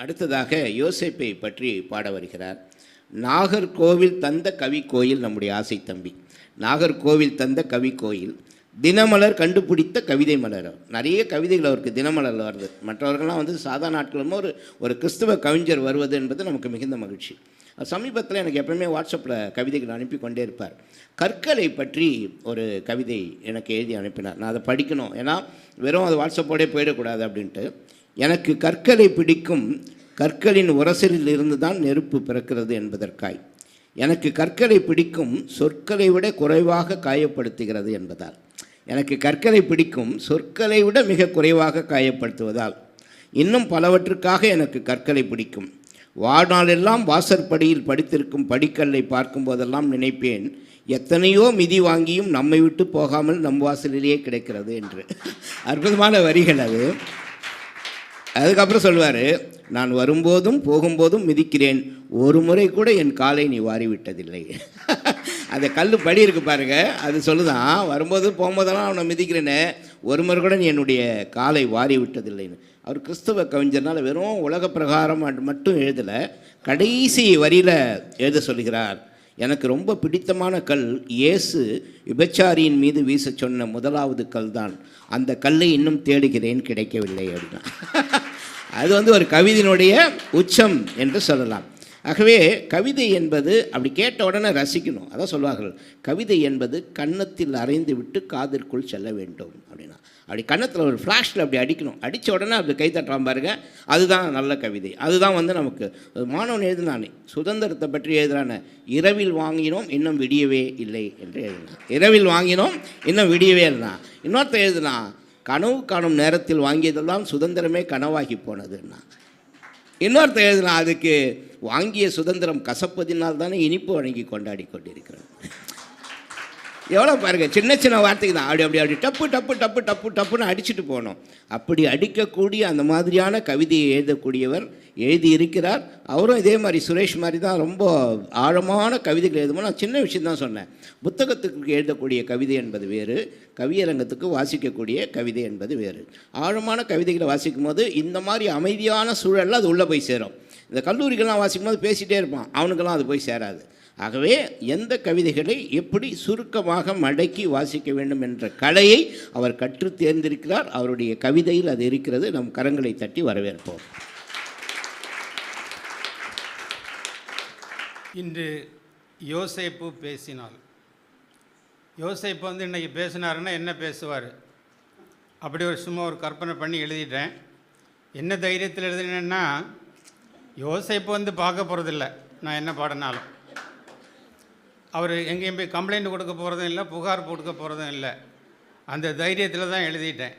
அடுத்ததாக யோசேப்பை பற்றி பாட வருகிறார். நாகர்கோவில் தந்த கவி கோயில் நம்முடைய ஆசை தம்பி. நாகர்கோவில் தந்த கவி கோயில் தினமலர் கண்டுபிடித்த கவிதை மலர். நிறைய கவிதைகள் அவருக்கு தினமலரில் வருது. மற்றவர்கள்லாம் வந்து சாதா நாட்களும் ஒரு ஒரு கிறிஸ்துவ கவிஞர் வருவது என்பது நமக்கு மிகுந்த மகிழ்ச்சி. சமீபத்தில் எனக்கு எப்பவுமே வாட்ஸ்அப்பில் கவிதைகள் அனுப்பி கொண்டே இருப்பார். கற்களை பற்றி ஒரு கவிதை எனக்கு எழுதி அனுப்பினார். நான் அதை படிக்கணும். ஏன்னா வெறும் அது வாட்ஸ்அப்போடே போயிடக்கூடாது அப்படின்ட்டு. எனக்கு கற்களை பிடிக்கும் கற்களின் உரசலில் இருந்து தான் நெருப்பு பிறக்கிறது என்பதற்காய். எனக்கு கற்களை பிடிக்கும் சொற்களை விட குறைவாக காயப்படுத்துகிறது என்பதால். எனக்கு கற்களை பிடிக்கும் சொற்களை விட மிக குறைவாக காயப்படுத்துவதால். இன்னும் பலவற்றுக்காக எனக்கு கற்களை பிடிக்கும். வாழ்நாளெல்லாம் வாசற்படியில் படித்திருக்கும் படிக்கல்லை பார்க்கும் போதெல்லாம் நினைப்பேன். எத்தனையோ மிதி வாங்கியும் நம்மை விட்டு போகாமல் நம் வாசலிலேயே கிடைக்கிறது என்று. அற்புதமான வரிகள் அது. அதுக்கப்புறம் சொல்லுவார் நான் வரும்போதும் போகும்போதும் மிதிக்கிறேன். ஒரு முறை கூட என் காலை நீ வாரிவிட்டதில்லை. அந்த கல் படி இருக்கு பாருங்க அது சொல்லுதான் வரும்போது போகும்போதெல்லாம் அவனை மிதிக்கிறேனே. ஒரு முறை கூட நீ என்னுடைய காலை வாரி விட்டதில்லைன்னு அவர் கிறிஸ்தவ கவிஞர்னால் வெறும் உலக பிரகாரம் மட்டும் எழுதலை கடைசி வரியில் எழுத சொல்கிறார் எனக்கு ரொம்ப பிடித்தமான கல் இயேசு விபச்சாரியின் மீது வீச சொன்ன முதலாவது கல் தான் அந்த கல்லை இன்னும் தேடுகிறேன் கிடைக்கவில்லை அப்படின்னா. அது வந்து ஒரு கவிதையினுடைய உச்சம் என்று சொல்லலாம். ஆகவே கவிதை என்பது அப்படி கேட்ட உடனே ரசிக்கணும். அதான் சொல்வார்கள். கவிதை என்பது கன்னத்தில் அரைந்து விட்டு காதிற்குள் செல்ல வேண்டும் அப்படின்னா. அப்படி கன்னத்தில் ஒரு ஃப்ளாஷில் அப்படி அடிக்கணும். அடித்த உடனே அப்படி கை தட்டுறான் பாருங்க. அதுதான் நல்ல கவிதை. அதுதான் வந்து நமக்கு மாணவன் எழுதினானே சுதந்திரத்தை பற்றி எழுதுறான இரவில் வாங்கினோம் இன்னும் விடியவே இல்லை என்று எழுதினான். இரவில் வாங்கினோம் இன்னும் விடியவே இல்லைனா இன்னொருத்த எழுதுனா கனவு காணும் நேரத்தில் வாங்கியதெல்லாம் சுதந்திரமே கனவாகி போனதுன்னா. இன்னொருத்த எழுதுனா அதுக்கு வாங்கிய சுதந்திரம் கசப்பதினால் தானே இனிப்பு வழங்கி கொண்டாடி கொண்டிருக்கிறோம் எவ்வளோ பாருங்கள் சின்ன சின்ன வார்த்தைக்கு தான். அப்படி அப்படி அப்படி டப்பு டப்பு டப்பு டப்பு டப்புன்னு அடிச்சுட்டு போகணும் அப்படி அடிக்கக்கூடிய அந்த மாதிரியான கவிதையை எழுதக்கூடியவர் எழுதி இருக்கிறார் அவரும் இதே மாதிரி சுரேஷ் மாதிரி தான் ரொம்ப ஆழமான கவிதைகள் எழுதுமோ நான் சின்ன விஷயம் தான் சொன்னேன். புத்தகத்துக்கு எழுதக்கூடிய கவிதை என்பது வேறு கவியரங்கத்துக்கு வாசிக்கக்கூடிய கவிதை என்பது வேறு. ஆழமான கவிதைகளை வாசிக்கும் போது இந்த மாதிரி அமைதியான சூழலில் அது உள்ளே போய் சேரும். இந்த கல்லூரிகள்லாம் வாசிக்கும் போது பேசிகிட்டே இருப்பான். அவனுக்கெல்லாம் அது போய் சேராது. ஆகவே எந்த கவிதைகளை எப்படி சுருக்கமாக மடக்கி வாசிக்க வேண்டும் என்ற கலையை அவர் கற்றுத் தேர்ந்திருக்கிறார். அவருடைய கவிதையில் அது இருக்கிறது. நம் கரங்களை தட்டி வரவேற்போம். இன்று யோசேப்பு பேசினாள். யோசேப்பு வந்து இன்றைக்கி பேசினாருன்னா என்ன பேசுவார்? அப்படி ஒரு சும்மா ஒரு கற்பனை பண்ணி எழுதிட்டேன். என்ன தைரியத்தில் எழுதினேன்னா யோசேப்பு வந்து பார்க்க போகிறதில்ல நான் என்ன பாடினாலும். அவர் எங்கேயும் போய் கம்ப்ளைண்ட் கொடுக்க போகிறதும் இல்லை புகார் கொடுக்க போகிறதும் இல்லை. அந்த தைரியத்தில் தான் எழுதிட்டேன்.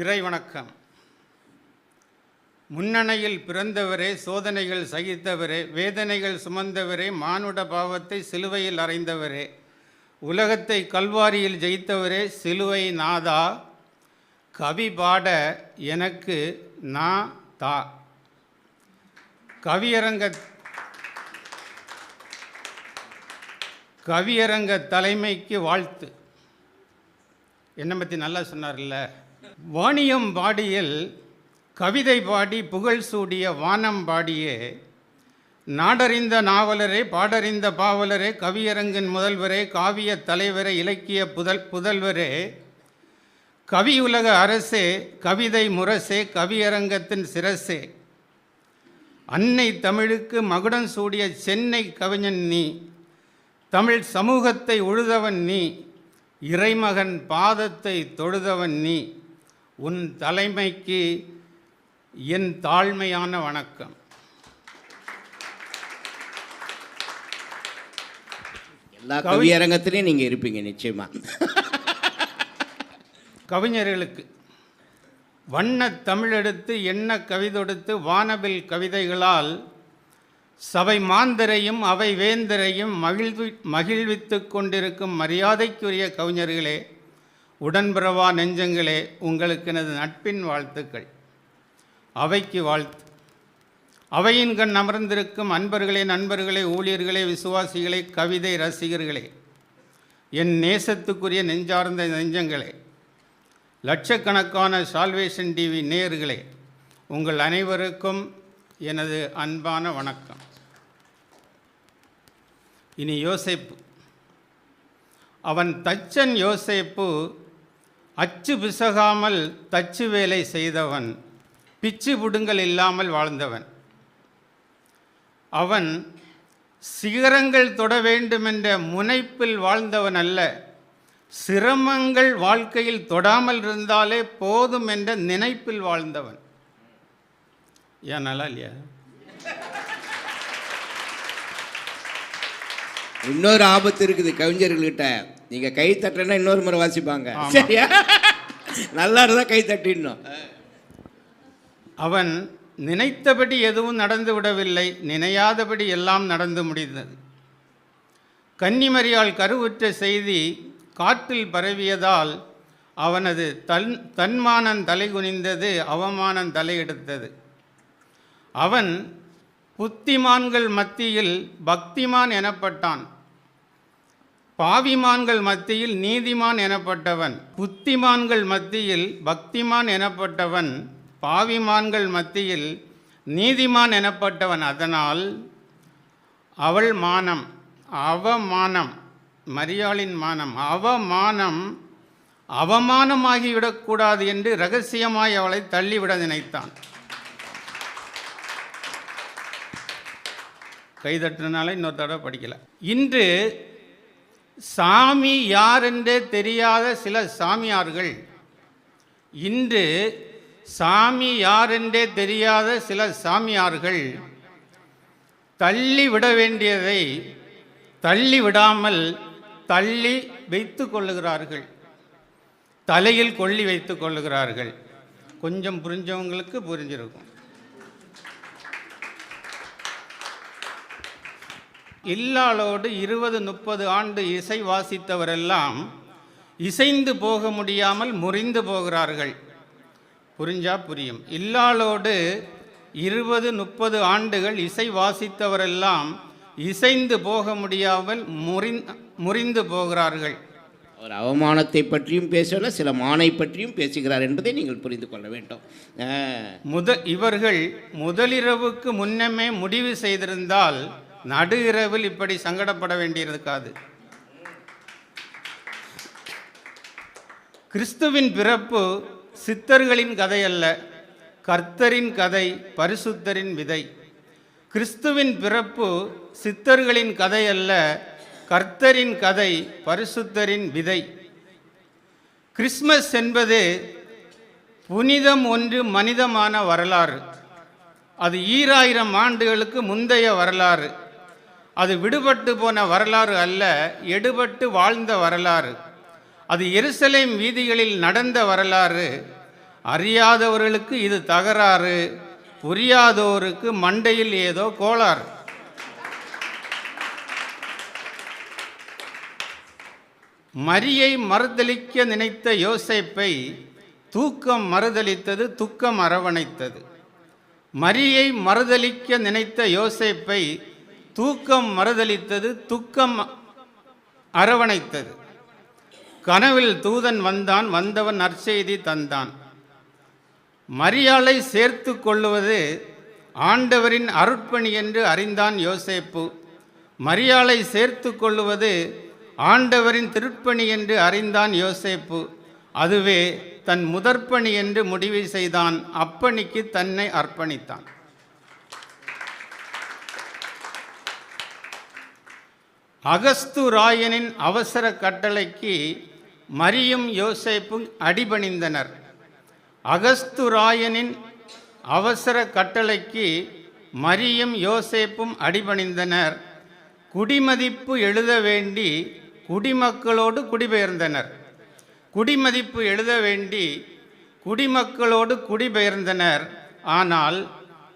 இறை வணக்கம். முன்னணையில் பிறந்தவரே சோதனைகள் சகித்தவரே வேதனைகள் சுமந்தவரே மானுட பாவத்தை சிலுவையில் அறைந்தவரே உலகத்தை கல்வாரியில் ஜெயித்தவரே சிலுவை நாதா கவி பாட எனக்கு நா தா. கவியரங்க கவியரங்க தலைமைக்கு வாழ்த்து. என்னை பற்றி நல்லா சொன்னார்ல? வாணியம் பாடியில் கவிதை பாடி புகழ் சூடிய வானம் பாடியே நாடறிந்த நாவலரே பாடறிந்த பாவலரே கவியரங்கின் முதல்வரே காவிய தலைவரே இலக்கிய புதல் புதல்வரே கவியுலக அரசே கவிதை முரசே கவியரங்கத்தின் சிரசே. அன்னை தமிழுக்கு மகுடம் சூடிய சென்னை கவிஞன் நீ தமிழ் சமூகத்தை உழுதவன் நீ இறைமகன் பாதத்தை தொழுதவன் நீ உன் தலைமைக்கு என் தாழ்மையான வணக்கம். எல்லா கவியரங்கத்திலையும் நீங்கள் இருப்பீங்க நிச்சயமா. கவிஞர்களுக்கு வண்ணத் தமிழெடுத்து எண்ண கவிதொடுத்து வானவில் கவிதைகளால் சபை மாந்தரையும் அவை வேந்தரையும் மகிழ்வி மகிழ்வித்து கொண்டிருக்கும் மரியாதைக்குரிய கவிஞர்களே உடன்பிறவா நெஞ்சங்களே உங்களுக்கு எனது நட்பின் வாழ்த்துக்கள். அவைக்கு வாழ்த்து. அவையின் கண் அமர்ந்திருக்கும் அன்பர்களே நண்பர்களே ஊழியர்களே விசுவாசிகளே கவிதை ரசிகர்களே என் நேசத்துக்குரிய நெஞ்சார்ந்த நெஞ்சங்களே லட்சக்கணக்கான சால்வேஷன் டிவி நேயர்களே உங்கள் அனைவருக்கும் எனது அன்பான வணக்கம். இனி யோசேப்பு. அவன் தச்சன் யோசேப்பு அச்சு பிசகாமல் தச்சு வேலை செய்தவன் பிச்சு புடுங்கல் இல்லாமல் வாழ்ந்தவன். அவன் சிகரங்கள் தொட வேண்டுமென்ற முனைப்பில் வாழ்ந்தவன் அல்ல சிரமங்கள் வாழ்க்கையில் தொடாமல் இருந்தாலே போதும் என்ற நினைப்பில் வாழ்ந்தவன். ஏன் நல்லா இல்லையா? இன்னொரு ஆபத்து இருக்குது கவிஞர்கள்கிட்ட. நீங்க கை தட்டலைன்னா இன்னொரு முறை வாசிப்பாங்க. சரியா? நல்லா இருந்தா கை தட்டிடணும். அவன் நினைத்தபடி எதுவும் நடந்து விடவில்லை நினையாதபடி எல்லாம் நடந்து முடிந்தது. கன்னிமரியால் கருவுற்ற செய்தி காற்றில் பரவியதால் அவனது தன் தன்மானம் தலைகுனிந்தது அவமானம் தலையெடுத்தது. அவன் புத்திமான்கள் மத்தியில் பக்திமான் எனப்பட்டான். பாவிமான்கள் மத்தியில் நீதிமான் எனப்பட்டவன். புத்திமான்கள் மத்தியில் பக்திமான் எனப்பட்டவன். பாவிமான்கள் மத்தியில் நீதிமான் எனப்பட்டவன். அதனால் அவள் மானம் அவமானம் மரியாளின் மானம் அவமானம் அவமானமாகிவிடக்கூடாது என்று ரகசியமாய் அவளை தள்ளிவிட நினைத்தான். கைதட்டினால இன்னொரு தடவை படிக்கலை. இன்று சாமி யார் என்றே தெரியாத சில சாமியார்கள் இன்று சாமி யார் என்றே தெரியாத சில சாமியார்கள் தள்ளி விட வேண்டியதை தள்ளி விடாமல் தள்ளி வைத்து கொள்ளுகிறார்கள். தலையில் கொள்ளி வைத்து கொள்ளுகிறார்கள். கொஞ்சம் புரிஞ்சவங்களுக்கு புரிஞ்சிருக்கும். இல்லாளோடு இருபது முப்பது ஆண்டு இசை வாசித்தவரெல்லாம் இசைந்து போக முடியாமல் முறிந்து போகிறார்கள். புரிஞ்சா புரியும். இல்லாளோடு இருபது முப்பது ஆண்டுகள் இசை வாசித்தவரெல்லாம் இசைந்து போக முடியாமல் முறிந் முறிந்து போகிறார்கள். அவர் அவமானத்தை பற்றியும் பேசல சில மானை பற்றியும் பேசுகிறார் என்பதை நீங்கள் புரிந்து கொள்ள வேண்டும். முத இவர்கள் முதலிரவுக்கு முன்னமே முடிவு செய்திருந்தால் நடு இரவில் இப்படி சங்கடப்பட வேண்டியிருக்காது. கிறிஸ்துவின் பிறப்பு சித்தர்களின் கதை அல்ல கர்த்தரின் கதை பரிசுத்தரின் விதை. கிறிஸ்துவின் பிறப்பு சித்தர்களின் கதை அல்ல கர்த்தரின் கதை பரிசுத்தரின் விதை. கிறிஸ்மஸ் என்பது புனிதம் ஒன்று மனிதமான வரலாறு. அது ஈராயிரம் ஆண்டுகளுக்கு முந்தைய வரலாறு. அது விடுபட்டு போன வரலாறு அல்ல எடுபட்டு வாழ்ந்த வரலாறு. அது எருசலேம் வீதிகளில் நடந்த வரலாறு. அறியாதவர்களுக்கு இது தகராறு புரியாதோருக்கு மண்டையில் ஏதோ கோளாறு. மரியை மறுதலிக்க நினைத்த யோசைப்பை தூக்கம் மறுதலித்தது துக்கம் அரவணைத்தது. மரியை மறுதலிக்க நினைத்த யோசைப்பை தூக்கம் மறுதளித்தது துக்கம் அரவணைத்தது. கனவில் தூதன் வந்தான் வந்தவன் நற்செய்தி தந்தான். மரியாளை சேர்த்து கொள்ளுவது ஆண்டவரின் அருட்பணி என்று அறிந்தான் யோசேப்பு. மரியாளை சேர்த்து கொள்ளுவது ஆண்டவரின் திருப்பணி என்று அறிந்தான் யோசேப்பு. அதுவே தன் முதற்பணி என்று முடிவு செய்தான் அப்பணிக்கு தன்னை அர்ப்பணித்தான். அகஸ்து ராயனின் அவசர கட்டளைக்கு மரியும் யோசேப்பும் அடிபணிந்தனர். அகஸ்து ராயனின் அவசர கட்டளைக்கு மரியும் யோசேப்பும் அடிபணிந்தனர். குடிமதிப்பு எழுத வேண்டி குடிமக்களோடு குடிபெயர்ந்தனர். குடிமதிப்பு எழுத வேண்டி குடிமக்களோடு குடிபெயர்ந்தனர். ஆனால்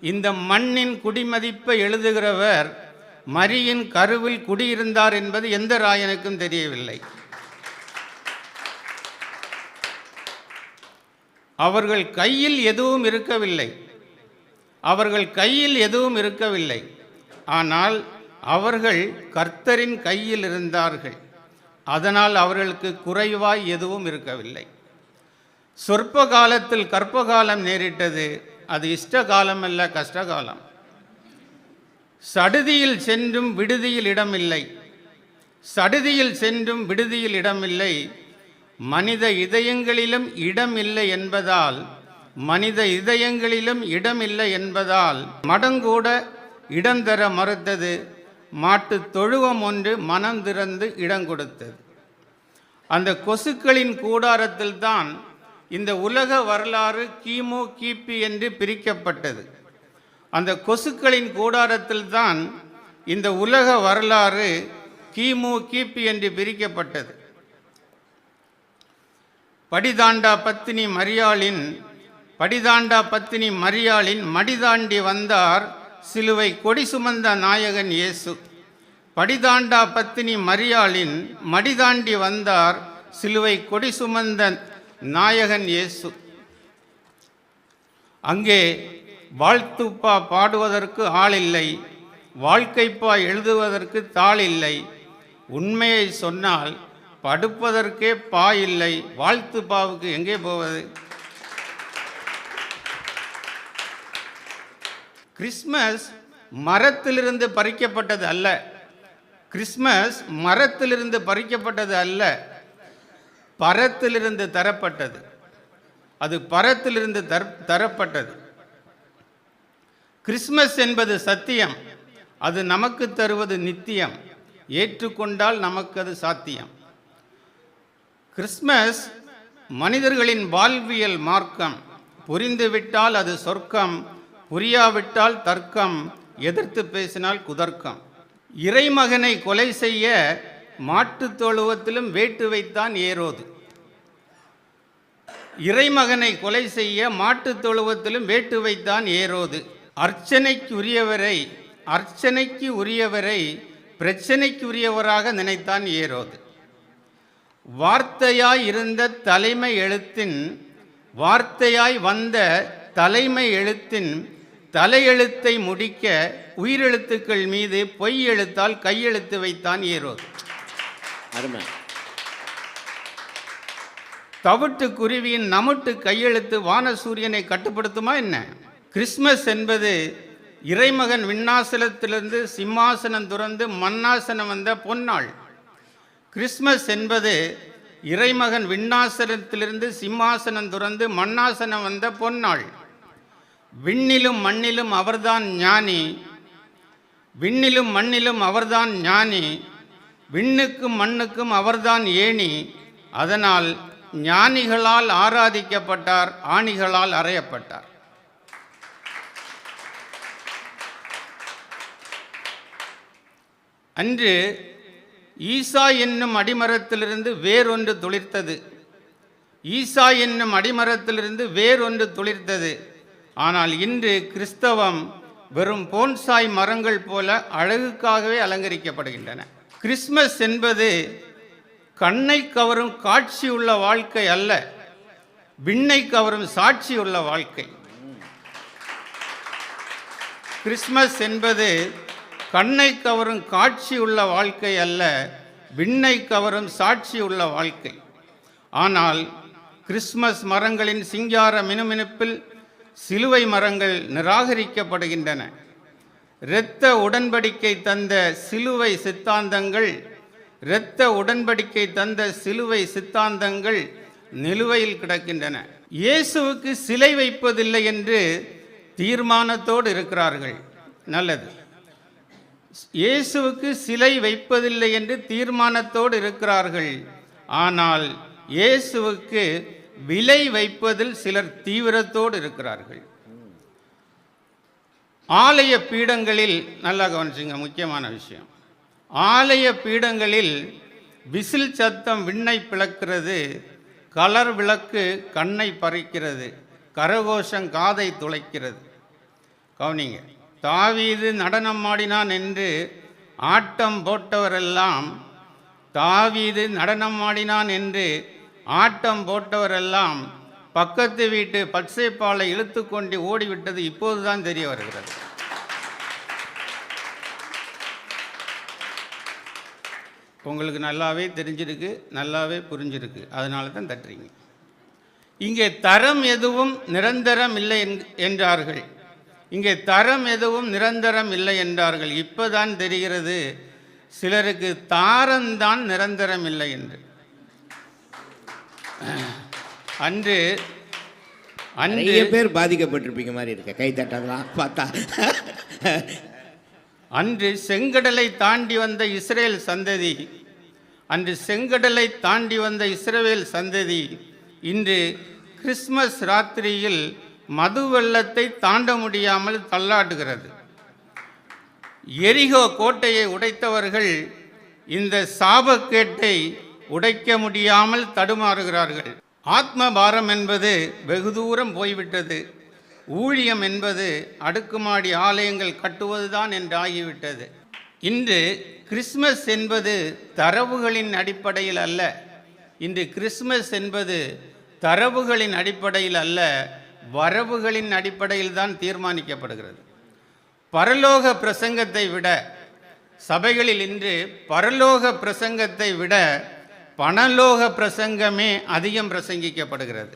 இந்த மண்ணின் குடிமதிப்பை எழுதுகிறவர் மரியின் கருவில் குடியிருந்தார் என்பது எந்த ராயனுக்கும் தெரியவில்லை. அவர்கள் கையில் எதுவும் இருக்கவில்லை. அவர்கள் கையில் எதுவும் இருக்கவில்லை. ஆனால் அவர்கள் கர்த்தரின் கையில் இருந்தார்கள். அதனால் அவர்களுக்கு குறைவாய் எதுவும் இருக்கவில்லை. சொற்ப காலத்தில் கற்ப காலம் நேரிட்டது. அது இஷ்ட காலம் அல்ல கஷ்டகாலம். சடுதியில் சென்றும் விடுதியில் இடமில்லை. சடுதியில் சென்றும் விடுதியில் இடமில்லை. மனித இதயங்களிலும் இடமில்லை என்பதால் மனித இதயங்களிலும் இடமில்லை என்பதால் மடங்கூட இடந்தர மறுத்தது. மாட்டு தொழுவம் ஒன்று மனம் திறந்து இடம் கொடுத்தது. அந்த கொசுக்களின் கூடாரத்தில் தான் இந்த உலக வரலாறு கிமு கிபி என்று பிரிக்கப்பட்டது. அந்த கொசுக்களின் கூடாரத்தில் தான் இந்த உலக வரலாறு கிமு கிபி என்று பிரிக்கப்பட்டது. படிதாண்டா பத்தினி மரியாளின் படிதாண்டா பத்தினி மரியாளின் மடிதாண்டி வந்தார் சிலுவை கொடி சுமந்த நாயகன் இயேசு. படிதாண்டா பத்தினி மரியாளின் மடிதாண்டி வந்தார் சிலுவை கொடி சுமந்த நாயகன் இயேசு. அங்கே வாழ்த்துப்பா பாடுவதற்கு ஆள் இல்லை வாழ்க்கைப்பா எழுதுவதற்கு தாள் இல்லை உண்மையை சொன்னால் படுப்பதற்கே பா இல்லை வாழ்த்துப்பாவுக்கு எங்கே போவது? கிறிஸ்மஸ் மரத்திலிருந்து பறிக்கப்பட்டது அல்ல. கிறிஸ்மஸ் மரத்திலிருந்து பறிக்கப்பட்டது அல்ல. பரத்திலிருந்து தரப்பட்டது. அது பரத்திலிருந்து தர தரப்பட்டது. கிறிஸ்மஸ் என்பது சத்தியம். அது நமக்கு தருவது நித்தியம். ஏற்றுக்கொண்டால் நமக்கு அது சாத்தியம். கிறிஸ்மஸ் மனிதர்களின் வாழ்வியல் மார்க்கம். புரிந்துவிட்டால் அது சொர்க்கம். புரியாவிட்டால் தர்க்கம். எதிர்த்து பேசினால் குதர்க்கம். இறைமகனை கொலை செய்ய மாட்டுத் தொழுவத்திலும் வேட்டு வைத்தான் ஏரோது. இறைமகனை கொலை செய்ய மாட்டுத் தொழுவத்திலும் வேட்டு வைத்தான் ஏரோது. அர்ச்சனைக்கு உரியவரை அர்ச்சனைக்கு உரியவரை பிரச்சனைக்கு உரியவராக நினைத்தான் ஏரோது. வார்த்தையாய் இருந்த தலைமை எழுத்தின் வார்த்தையாய் வந்த தலைமை எழுத்தின் தலையெழுத்தை முடிக்க உயிரெழுத்துக்கள் மீது பொய் எழுத்தால் கையெழுத்து வைத்தான் ஏரோது. அருமை. தவிட்டு குருவியின் நமுட்டு கையெழுத்து வானசூரியனை கட்டுப்படுத்துமா என்ன? கிறிஸ்மஸ் என்பது இறைமகன் விண்ணாசலத்திலிருந்து சிம்மாசனம் துறந்து மண்ணாசனம் வந்த பொன்னாள். கிறிஸ்மஸ் என்பது இறைமகன் விண்ணாசனத்திலிருந்து சிம்மாசனம் துறந்து மண்ணாசனம் வந்த பொன்னாள். விண்ணிலும் மண்ணிலும் அவர்தான் ஞானி. விண்ணிலும் மண்ணிலும் அவர்தான் ஞானி. விண்ணுக்கும் மண்ணுக்கும் அவர்தான் ஏணி. அதனால் ஞானிகளால் ஆராதிக்கப்பட்டார் ஆணிகளால் அறையப்பட்டார். அன்று ஈசா என்னும் அடிமரத்திலிருந்து வேறொன்று துளிர்த்தது. ஈசா என்னும் அடிமரத்திலிருந்து வேறொன்று துளிர்த்தது. ஆனால் இன்று கிறிஸ்தவம் வெறும் போன்சாய் மரங்கள் போல அழகுக்காகவே அலங்கரிக்கப்படுகின்றன. கிறிஸ்மஸ் என்பது கண்ணை கவரும் காட்சி உள்ள வாழ்க்கை அல்ல விண்ணை கவரும் சாட்சி உள்ள வாழ்க்கை. கிறிஸ்மஸ் என்பது கண்ணை கவரும் காட்சி உள்ள வாழ்க்கை அல்ல விண்ணை கவரும் சாட்சி உள்ள வாழ்க்கை. ஆனால் கிறிஸ்மஸ் மரங்களின் சிங்கார மினுமினுப்பில் சிலுவை மரங்கள் நிராகரிக்கப்படுகின்றன. இரத்த உடன்படிக்கை தந்த சிலுவை சித்தாந்தங்கள் இரத்த உடன்படிக்கை தந்த சிலுவை சித்தாந்தங்கள் நிலுவையில் கிடக்கின்றன. இயேசுவுக்கு சிலை வைப்பதில்லை என்று தீர்மானத்தோடு இருக்கிறார்கள். நல்லது. இயேசுவுக்கு சிலை வைப்பதில்லை என்று தீர்மானத்தோடு இருக்கிறார்கள். ஆனால் இயேசுவுக்கு விலை வைப்பதில் சிலர் தீவிரத்தோடு இருக்கிறார்கள். ஆலய பீடங்களில் நல்லா கவனிச்சுங்க முக்கியமான விஷயம். ஆலய பீடங்களில் விசில் சத்தம் விண்ணை பிளக்கிறது கலர் விளக்கு கண்ணை பறிக்கிறது கரகோஷம் காதை துளைக்கிறது. கவனிங்க தாவீது நடனம் ஆடினான் என்று ஆட்டம் போட்டவரெல்லாம் தாவீது நடனம் ஆடினான் என்று ஆட்டம் போட்டவரெல்லாம் பக்கத்து வீட்டு பச்சைப்பாலை இழுத்து கொண்டு ஓடிவிட்டது இப்போதுதான் தெரிய வருகிறது. உங்களுக்கு நல்லாவே தெரிஞ்சிருக்கு நல்லாவே புரிஞ்சிருக்கு. அதனால தான் தட்டுறீங்க. இங்கே தரம் எதுவும் நிரந்தரம் இல்லை என்- என்றார்கள். இங்கே தரம் எதுவும் நிரந்தரம் இல்லை என்றார்கள். இப்போதான் தெரிகிறது சிலருக்கு தாரம்தான் நிரந்தரம் இல்லை என்று. அன்று அன்று நிறைய பேர் பாதிக்கப்பட்டிருப்பீங்க மாதிரி இருக்க. கை தட்டதெல்லாம் பார்த்தா. அன்று செங்கடலை தாண்டி வந்த இஸ்ரேல் சந்ததி அன்று செங்கடலை தாண்டி வந்த இஸ்ரவேல் சந்ததி இன்று கிறிஸ்மஸ் ராத்திரியில் மது வெள்ளத்தை தாண்ட முடியாமல் தள்ளாடுகிறது. எரிகோ கோட்டையை உடைத்தவர்கள் இந்த சாபக்கேட்டை உடைக்க முடியாமல் தடுமாறுகிறார்கள். ஆத்ம பாரம் என்பது வெகு தூரம் போய்விட்டது. ஊழியம் என்பது அடுக்குமாடி ஆலயங்கள் கட்டுவதுதான் என்று ஆகிவிட்டது. இன்று கிறிஸ்மஸ் என்பது தரவுகளின் அடிப்படையில் அல்ல. இன்று கிறிஸ்மஸ் என்பது தரவுகளின் அடிப்படையில் அல்ல. வரவுகளின் அடிப்படையில் தான் தீர்மானிக்கப்படுகிறது. பரலோக பிரசங்கத்தை விட சபைகளில் இன்று பரலோக பிரசங்கத்தை விட பணலோக பிரசங்கமே அதிகம் பிரசங்கிக்கப்படுகிறது.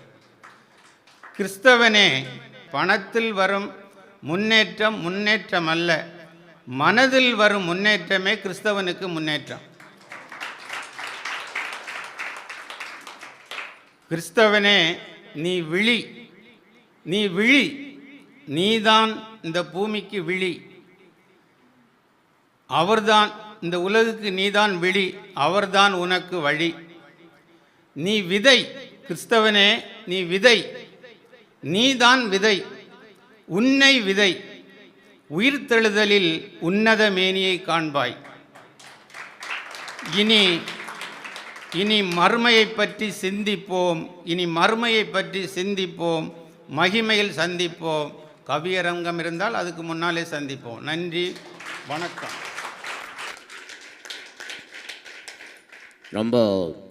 கிறிஸ்தவனே பணத்தில் வரும் முன்னேற்றம் முன்னேற்றம் அல்ல மனதில் வரும் முன்னேற்றமே கிறிஸ்தவனுக்கு முன்னேற்றம். கிறிஸ்தவனே நீ விழி. நீ விழி. நீதான் இந்த பூமிக்கு விழி. அவர்தான் இந்த உலகுக்கு நீதான் விழி. அவர்தான் உனக்கு வழி. நீ விதை கிறிஸ்தவனே நீ விதை. நீதான் விதை. உன்னை விதை. உயிர்த்தெழுதலில் உன்னத மேனியை காண்பாய். இனி இனி மறுமையை பற்றி சிந்திப்போம். இனி மறுமையை பற்றி சிந்திப்போம். மகிமையில் சந்திப்போம். கவியரங்கம் இருந்தால் அதுக்கு முன்னாலே சந்திப்போம். நன்றி. வணக்கம். ரொம்ப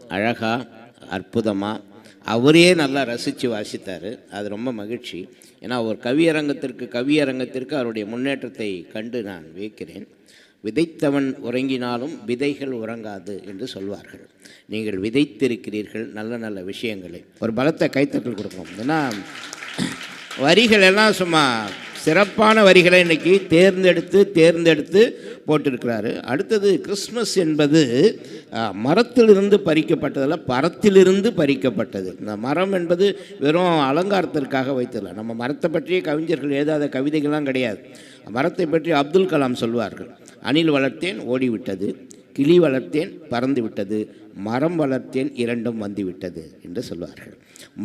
அழகாக அற்புதமாக அவரே நல்லா ரசித்து வாசித்தார். அது ரொம்ப மகிழ்ச்சி. ஏன்னா ஒரு கவியரங்கத்திற்கு கவியரங்கத்திற்கு அவருடைய முன்னேற்றத்தை கண்டு நான் வியக்கிறேன். விதைத்தவன் உறங்கினாலும் விதைகள் உறங்காது என்று சொல்வார்கள். நீங்கள் விதைத்திருக்கிறீர்கள் நல்ல நல்ல விஷயங்களை. ஒரு பலத்தை கைத்தட்டல் கொடுக்கணும். ஏன்னா வரிகள் எல்லாம் சும்மா சிறப்பான வரிகளை இன்றைக்கி தேர்ந்தெடுத்து தேர்ந்தெடுத்து போட்டிருக்கிறாரு. அடுத்தது கிறிஸ்மஸ் என்பது மரத்திலிருந்து பறிக்கப்பட்டதில் பரத்திலிருந்து பறிக்கப்பட்டது. இந்த மரம் என்பது வெறும் அலங்காரத்திற்காக வைத்ததில்லை. நம்ம மரத்தை பற்றிய கவிஞர்கள் எழுதாத கவிதைகள்லாம் கிடையாது. மரத்தை பற்றி அப்துல் கலாம் சொல்வார்கள் அணில் வளர்த்தேன் ஓடிவிட்டது. கிளி வளர்த்தேன் பறந்து விட்டது மரம் வளர்த்தேன் இரண்டும் வந்து விட்டது என்று சொல்வார்கள்.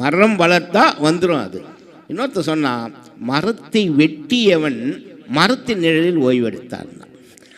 மரம் வளர்த்தா வந்துடும் அது. இன்னொருத்த சொன்னால் மரத்தை வெட்டியவன் மரத்தின் நிழலில் ஓய்வெடுத்தான்.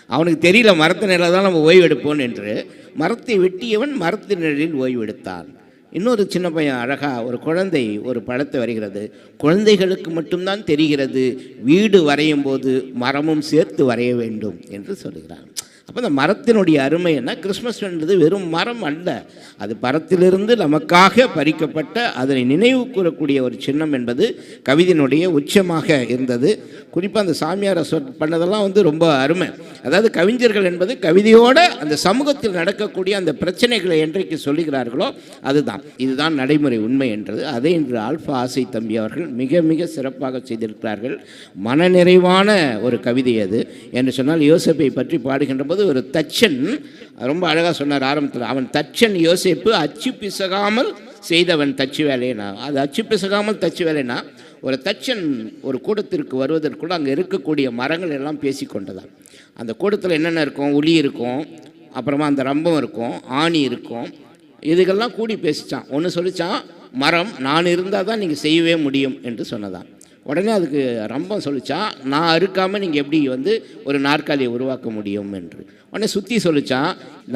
அவனுக்கு தெரியல மரத்தின் நிழலில் தான் நம்ம ஓய்வெடுப்போம் என்று. மரத்தை வெட்டியவன் மரத்தின் நிழலில் ஓய்வெடுத்தான். இன்னொரு சின்ன பையன் அழகாக ஒரு குழந்தை ஒரு படத்தை வரைகிறது. குழந்தைகளுக்கு மட்டும்தான் தெரிகிறது வீடு வரையும் போது மரமும் சேர்த்து வரைய வேண்டும் என்று சொல்கிறான். அப்போ இந்த மரத்தினுடைய அருமை என்ன? கிறிஸ்மஸ்ன்றது வெறும் மரம் அல்ல. அது பரத்திலிருந்து நமக்காக பறிக்கப்பட்ட அதனை நினைவு கூறக்கூடிய ஒரு சின்னம் என்பது கவிதையினுடைய உச்சமாக இருந்தது. குறிப்பாக அந்த சாமியார் சொல் பண்ணதெல்லாம் வந்து ரொம்ப அருமை. அதாவது கவிஞர்கள் என்பது கவிதையோடு அந்த சமூகத்தில் நடக்கக்கூடிய அந்த பிரச்சனைகளை என்றைக்கு சொல்லுகிறார்களோ அதுதான். இதுதான் நடைமுறை உண்மை என்றது. அதை இன்று ஆல்ஃபா ஆசை தம்பி அவர்கள் மிக மிக சிறப்பாக செய்திருக்கிறார்கள். மனநிறைவான ஒரு கவிதை அது. என்று சொன்னால் யோசேப்பை பற்றி பாடுகின்ற போது ஒரு தச்சன் ரொம்ப அழகாக சொன்னார் ஆரம்பத்தில் அவன் தச்சன் யோசேப்பு அச்சு பிசகாமல் செய்தவன் தச்சு வேலைனா? அது அச்சு பிசகாமல் தச்சு வேலைனா? ஒரு தச்சன் ஒரு கூடத்திற்கு வருவதற்குள்ள அங்கே இருக்கக்கூடிய மரங்கள் எல்லாம் பேசி கொண்டதான் அந்த கூடத்தில் என்னென்ன இருக்கும்? உளி இருக்கும் அப்புறமா அந்த ரம்பம் இருக்கும் ஆணி இருக்கும். இதுக்கெல்லாம் கூடி பேசிச்சான். ஒன்று சொல்லிச்சான் மரம் நான் இருந்தால் தான் நீங்கள் செய்யவே முடியும் என்று சொன்னதான். உடனே அதுக்கு ரம்பம் சொல்லிச்சா நான் அறுக்காமல் நீங்கள் எப்படி வந்து ஒரு நாற்காலியை உருவாக்க முடியும் என்று. உடனே சுற்றி சொல்லிச்சா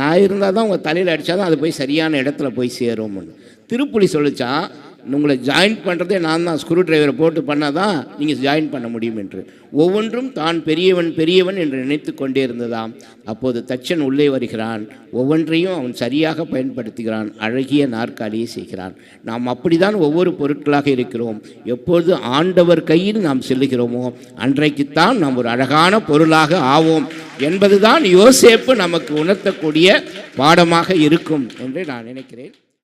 நான் இருந்தால் தான் உங்கள் தலையில் அடித்தா தான் அது போய் சரியான இடத்துல போய் சேரும்னு. திருப்புலி சொல்லிச்சான் உங்களை ஜாயின் பண்ணுறதே நான் தான் ஸ்க்ரூ டிரைவரை போட்டு பண்ணால் தான் நீங்கள் ஜாயின் பண்ண முடியும் என்று. ஒவ்வொன்றும் தான் பெரியவன் பெரியவன் என்று நினைத்து கொண்டே இருந்ததாம். அப்போது தச்சன் உள்ளே வருகிறான். ஒவ்வொன்றையும் அவன் சரியாக பயன்படுத்துகிறான். அழகிய நாற்காலியை செய்கிறான். நாம் அப்படிதான் ஒவ்வொரு பொருட்களாக இருக்கிறோம். எப்பொழுது ஆண்டவர் கையில் நாம் செல்லுகிறோமோ அன்றைக்குத்தான் நாம் ஒரு அழகான பொருளாக ஆவோம் என்பதுதான் யோசேப்பு நமக்கு உணர்த்தக்கூடிய பாடமாக இருக்கும் என்று நான் நினைக்கிறேன்.